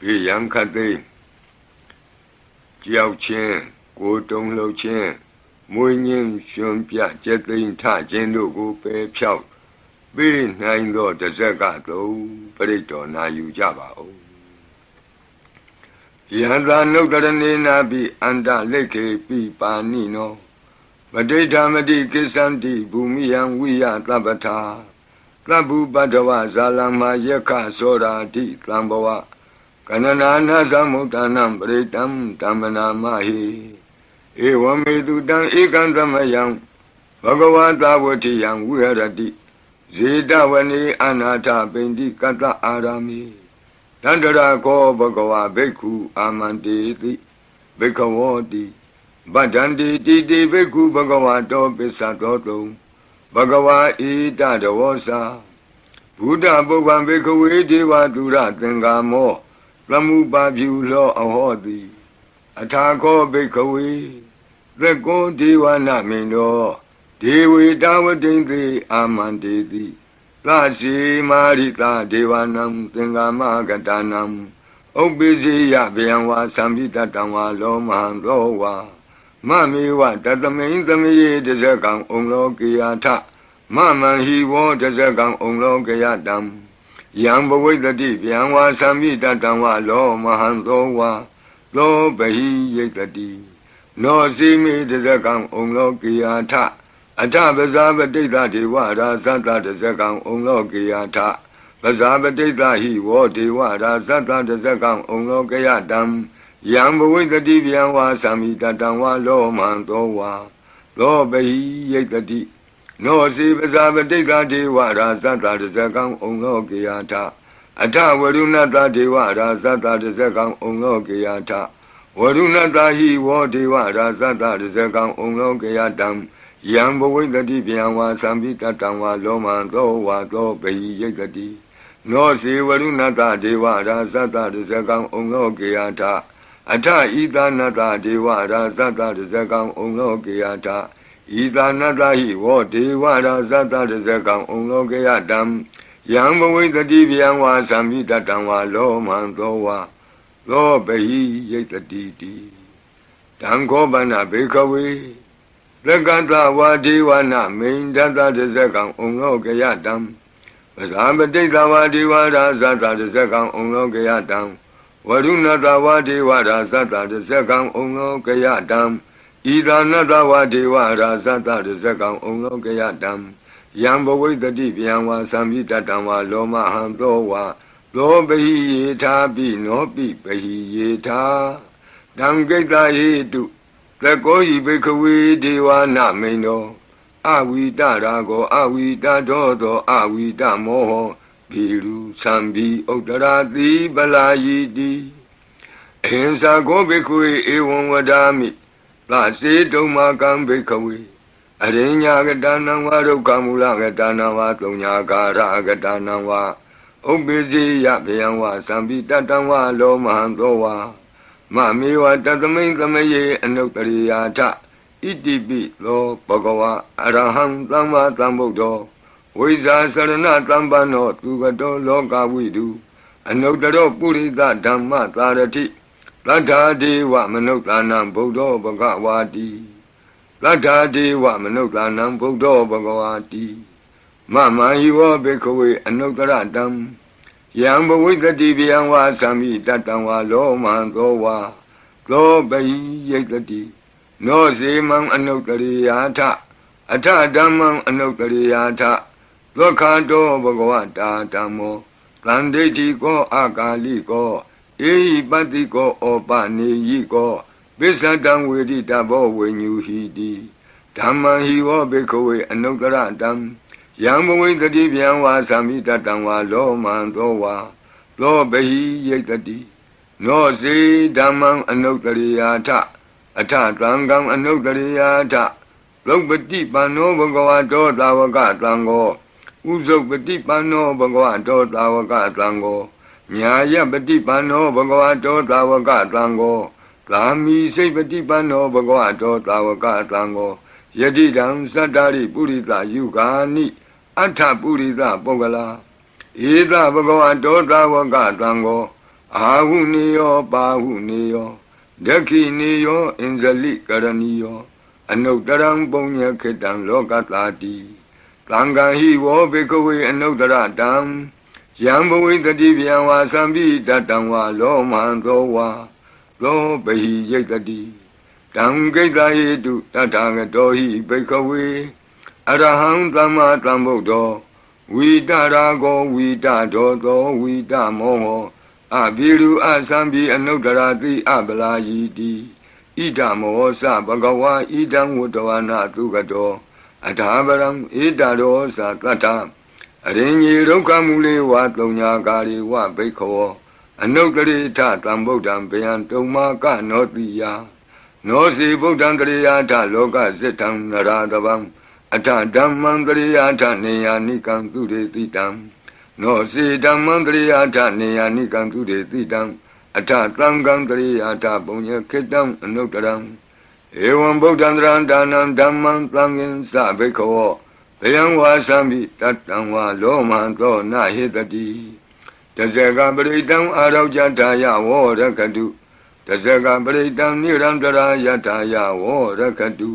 ဘေးရန်ခတ်သိမ်းကြောက်ချင်းကိုတုံလှုပ်ချင်းမွေးငင်းရှင်ပြကျက်သိမ်းထခြင်းတို့ကိုပယ်ဖြောက်ပေးနိုင်သောတစ်စက်ကသုံးပြိတ္တော်နာယူကြပါဦးယန္တာနုတရဏေနာပိအန္တလိခေပိပါဏိနောပဋိဋ္ဌာမတိကိစ္ဆန္တိဘူမိယံဝိယသဗ္ဗထာသဗ္ဗုပတ္တဝဇာလမယက္ခသောရာတိသံဘဝ ကနနာနာသမုဒ္ဒနံပရိတံဓမ္မနာမဟိဧဝမေတုတံဧကံသမယံဘဂဝတာဝတိယံဝိဟရတိဇေတဝနေအနာထပိန္တိကတ္တအာရမိတန္တရာကောဘဂဝဘိက္ခုအာမန္တေတိဘိက္ခဝောတိဗဒ္ဒန္တိတိတိဘိက္ခုဘဂဝတောပစ္စသောတုံဘဂဝါဣတတဝောစာဘုဒ္ဓပုဗ္ဗံဘိက္ခဝေဒေဝတုရသင်္ကာမော သမုပါပြုလောအဟောတိအထာခောဘိက္ခဝေသက္ကောဒေဝနာမိန်တော်ဒေဝေတာဝတိံသေအာမန္တေတိသရှိမာရိတာဒေဝနံသင်္ကာမကတနံဥပ္ပိစီယဗျံဝါသံပိတတံဝါလောမဟံသောဝါမမေဝတတမိန်သမယေတဇကံဩလောကေယထမမံဟိဝောတဇကံဩလောကေယတံ ယံဘဝိတတိဗျံဝါသံပိတတံဝါလောမဟံသောဝါသောဘဟိယိတတိနောစီမေတဇကံဩလောကေယထအထပဇာပတိတ္တဒေဝရာသတ္တတဇကံဩလောကေယထပဇာပတိတ္တဟိဝောဒေဝရာသတ္တတဇကံဩလောကေယတံယံဘဝိတတိဗျံဝါသံမိတတံဝါလောမံသောဝါသောပဟိယိတတိ နောစီပဇာပတိတ္တဒေဝရာသတ္တတဇကံဩလောကေယထအထဝရုဏတဒေဝရာသတ္တတဇကံဩလောကေယထဝရုဏတဟိဝောဒေဝရာသတ္တတဇကံဩလောကေယတံယံဘဝိတတိဗျံဝါသံပိတတံဝါလောမံသောဝါသောပဟိယိတတိနောစေဝရုဏတဒေဝရာသတ္တတဇကံဩလောကေယထအထဤသာနတဒေဝရာသတ္တတဇကံဩလောကေယထ ဤသာနတဟိဝောဒေဝရာသတ္တတဇကံဩလောကေယတံယံဘဝိတတိဗျံဝါသံပိတတံဝါလောမံသောဝါသောပဟိယိတတိတိတံခောပဏဘေခဝေသက္ကတဝါဒေဝနာမိန်တတတဇကံဩလောကယတံပဇာပတိတဝါဒေဝရာဇတတဇကံဩလောကယတံဝရုဏတဝါဒေဝရာဇတတဇကံဩလောကယတံ ဣဒာနတဝါဒေဝရာဇတတဇကံဩလောကယတံယံဘဝိတတိဗျံဝါသံမိတတံဝါလောမဟံသောဝါသောပဟိယေထာပိနောပိပဟိယေထာတံကိတ္တဟိတုသကောဤဘိခဝေဒေဝနာမိန်တော်အဝိတရာကောအဝိတတော်သောအဝိတမောဟဘီလူသံဘီဥတ္တရာတိပလာယီတိအဟိံစာကောဘိခဝေဧဝံဝဒာမိ သစေတုံမာကံဘိခဝေအရိညာကတနံဝါဒုက္ခမူလကတနံဝါသုံးညာကာရကတနံဝါဥပ္ပိစီယဗျံဝါသံပိတတံဝါလောမဟံသောဝါမမေဝတသမိန်သမယေအနုတ္တရိယာထဣတိပိသောဘဂဝါအရဟံသမ္မာသမ္ဗုဒ္ဓောဝိဇာစရဏသမ္ပန္နောသူကတောလောကဝိတုအနုတ္တရောပုရိသဓမ္မသာရတိ သတ္ထာဒေဝမနုဿာနံဗုဒ္ဓောဘဂဝါတိသတ္ထာဒေဝမနုဿာနံဗုဒ္ဓောဘဂဝါတိမမဟိဝဘေခဝေအနုတ္တရတံယံဘဝိတတိဗျံဝါသံမိတတံဝါလောမံသောဝါသောပဟိယိတတိနောစေမံအနုတ္တရိယာထအထဓမ္မံအနုတ္တရိယာထသောခန္တောဘဂဝတာဓမ္မောသန္တိတိကောအာကာလိကော ဧဟိပတ္တိကောဩပနေယိကောပိစ္ဆတံဝေတိတဘောဝိညူဟိတိဓမ္မံဟိဝောဘေခဝေအနုတ္တရတံယံဘဝိတတိဗျံဝါသံမိတတံဝါလောမံသောဝါသောဘဟိယိတတိနောစေဓမ္မံအနုတ္တရိယာထအထသံဃံအနုတ္တရိယာထလုပတိပန္နောဘဂဝတောသာဝကသံဃောဥဇုပတိပန္နောဘဂဝတောသာဝကသံဃော ညာယပတိပန္နောဘဂဝတောသာဝကသံဃောသာမိစိတ်ပတိပန္နောဘဂဝတောသာဝကသံဃောယတိတံသတ္တာရိပုရိသယုဂာနိအထပုရိသပုဂ္ဂလာဧသဘဂဝတောသာဝကသံဃောအာဟုနေယောပါဟုနေယောဒက္ခိနေယောအင်္ဇလိကရဏီယောအနုတ္တရံပုံညခေတံလောကတာတိသံဃာဟိဝောဘေကဝေအနုတ္တရတံ ယံဘဝိတတိဗျံဝါသံပိတတံဝါလောမဟံသောဝါသောပဟိယိတတိတံဂိတဟိတုတထာဂတောဟိဘေကဝေအရဟံသမ္မာသမ္ဗုဒ္ဓောဝိတရာကောဝိတဒောသောဝိတမောဟောအဘိရုအသံပိအနုတ္တရာတိအပလာယီတိဣဒမောသဘဂဝါဣဒံဝတ္တဝနာသုကတောအထာပရံဣဒရောသတတ္ထ အရင်ကြီးဒုက္ခမူလေဝသုံညာကာရီဝဘိခောအနုတ္တရိထတံဗုဒ္ဓံဗျံတုံမာကနောတိယနောစီဗုဒ္ဓံတရိယာထလောကစိတံနရာတဗံအထဓမ္မံတရိယာထနေယာနိကံသူရေတိတံနောစီဓမ္မံတရိယာထနေယာနိကံသူရေတိတံအထသံဃံတရိယာထပုံညခေတံအနုတ္တရံဧဝံဗုဒ္ဓံတရံဒါနံဓမ္မံသံဃင်္စဘိခော ဘယံဝါသံမိတတံဝါလောမံသောနဟေတတိတဇေကပရိတံအာရောကြတာယဝောရကတုတဇေကပရိတံနိရန္တရာယတာယဝောရကတု